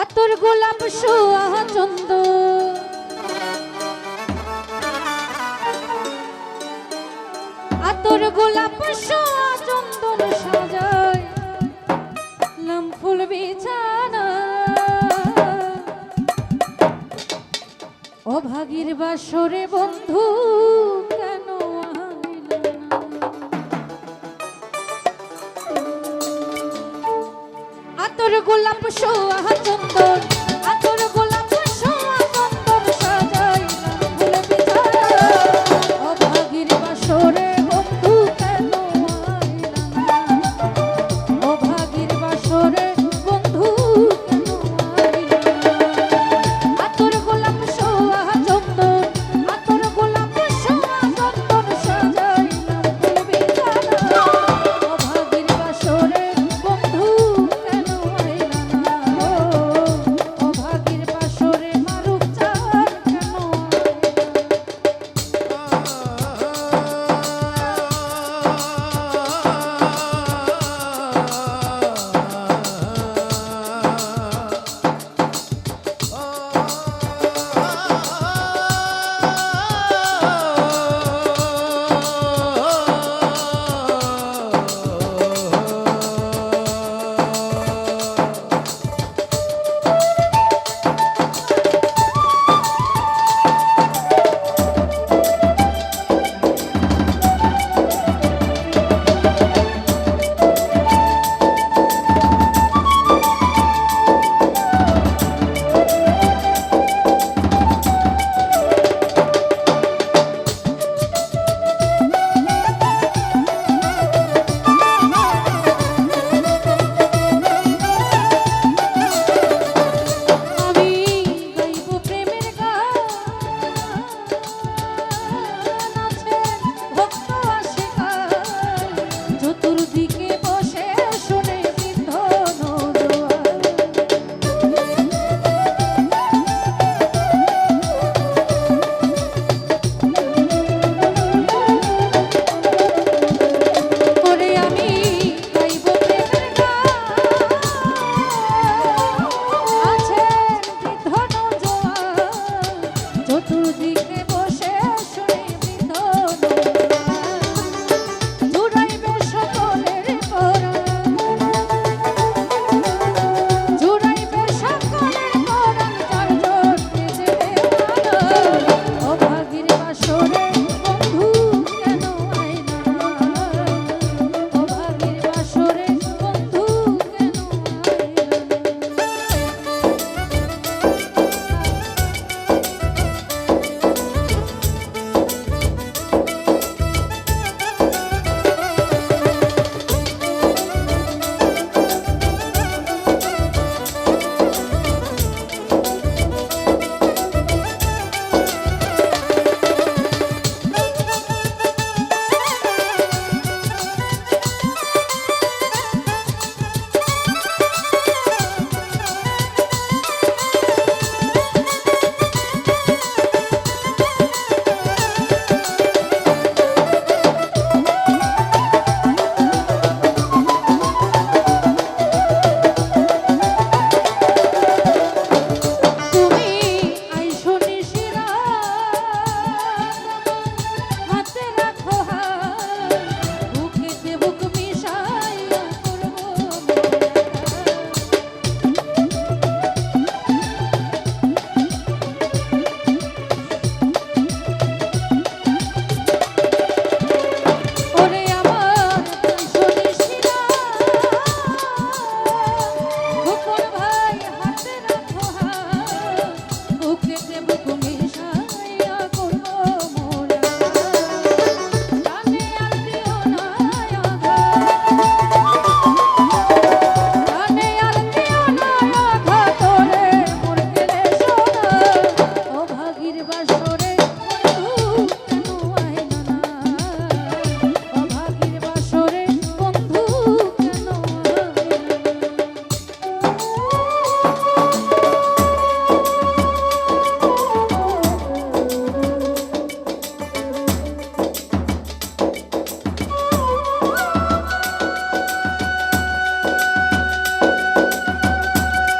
আতর গোলাপ সোয়া চন্দ। আতর গোলাপ সোয়া চন্দন সাজায় লাম ফুল বিছানা। অভাগীর বাসরে বন্ধু গোলাপ সোহা চন্দন।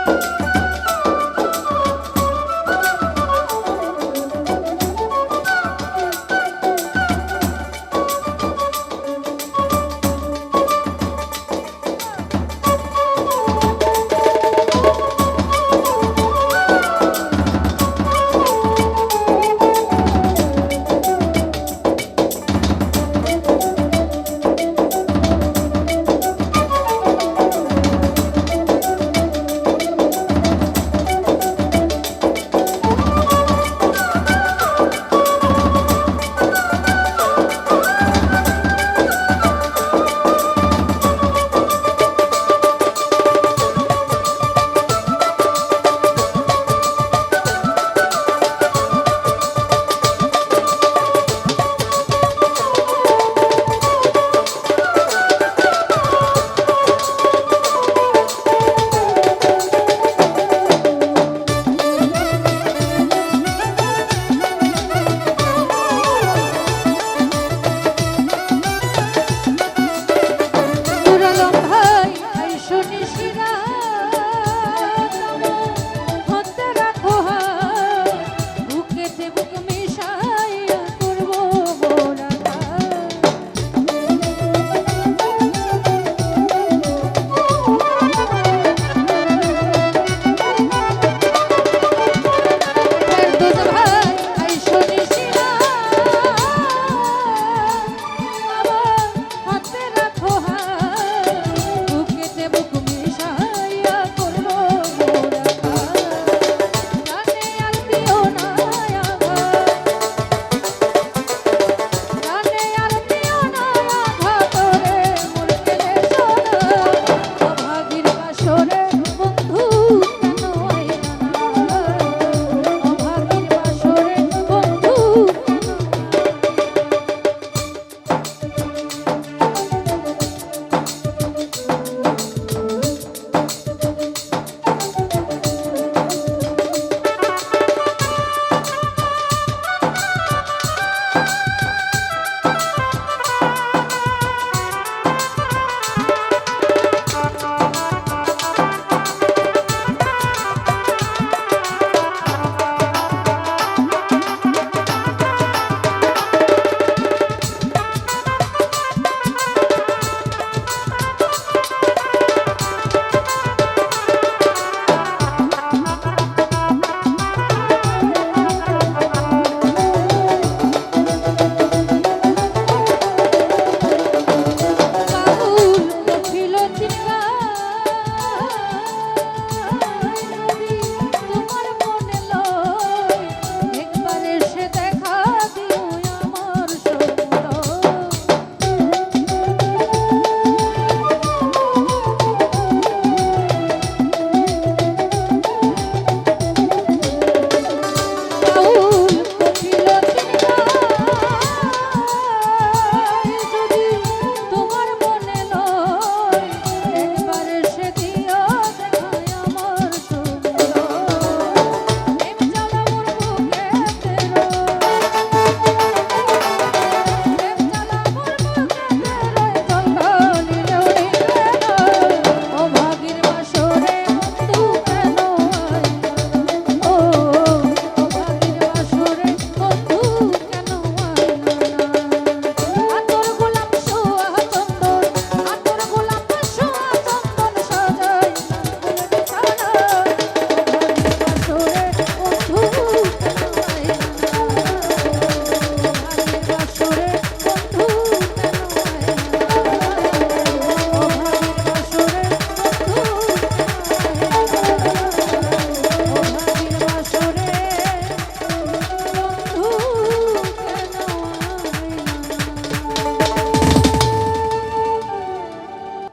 Música